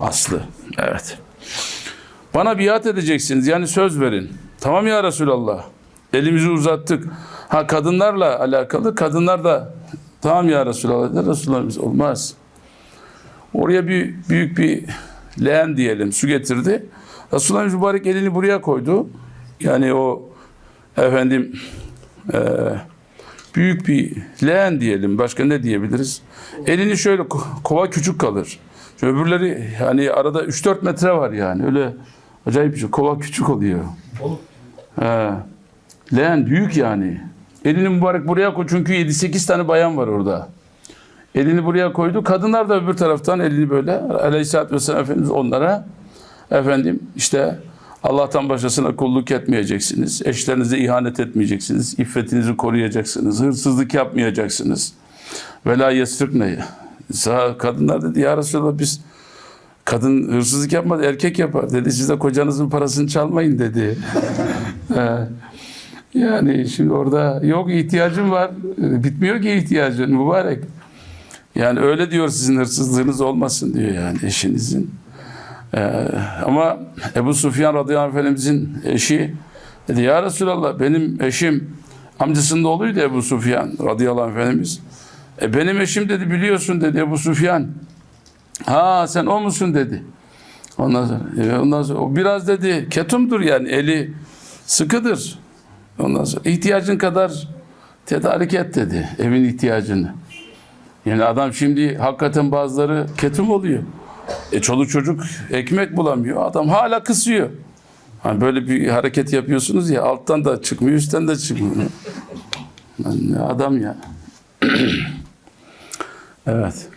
Aslı. Evet. Bana biat edeceksiniz. Yani söz verin. Tamam ya Resulallah. Elimizi uzattık. Ha kadınlarla alakalı. Kadınlar da tamam ya Resulallah. dedi. Resulullah biz olmaz. Oraya bir büyük bir leğen diyelim su getirdi. Resulullah mübarek elini buraya koydu. Yani o efendim eee, büyük bir leğen diyelim. Başka ne diyebiliriz? Elini şöyle ko- kova küçük kalır. Şu öbürleri hani arada 3-4 metre var yani. Öyle acayip bir şey. Kova küçük oluyor. He. Leğen büyük yani. Elini mübarek buraya koy çünkü 7-8 tane bayan var orada. Elini buraya koydu. Kadınlar da öbür taraftan elini böyle Aleyhisselatü Vesselam Efendimiz onlara efendim işte Allah'tan başkasına kulluk etmeyeceksiniz. Eşlerinize ihanet etmeyeceksiniz. İffetinizi koruyacaksınız. Hırsızlık yapmayacaksınız. Ve la yesrikne. Kadınlar dedi ya Resulallah biz kadın hırsızlık yapmaz erkek yapar dedi. Siz de kocanızın parasını çalmayın dedi. He. yani şimdi orada yok ihtiyacım var. Bitmiyor ki ihtiyacın mübarek. Yani öyle diyor sizin hırsızlığınız olmasın diyor yani eşinizin. Ee, ama Ebu Sufyan radıyallahu anh efendimizin eşi dedi ya Resulallah benim eşim amcasının oğluydu Ebu Sufyan radıyallahu anh efendimiz. E, benim eşim dedi biliyorsun dedi Ebu Sufyan. Ha sen o musun dedi. Ondan sonra, e, ondan sonra o biraz dedi ketumdur yani eli sıkıdır. Ondan sonra ihtiyacın kadar tedarik et dedi evin ihtiyacını. Yani adam şimdi hakikaten bazıları ketum oluyor. E çoluk çocuk ekmek bulamıyor. Adam hala kısıyor. Hani böyle bir hareket yapıyorsunuz ya alttan da çıkmıyor, üstten de çıkmıyor. Ne adam ya. evet.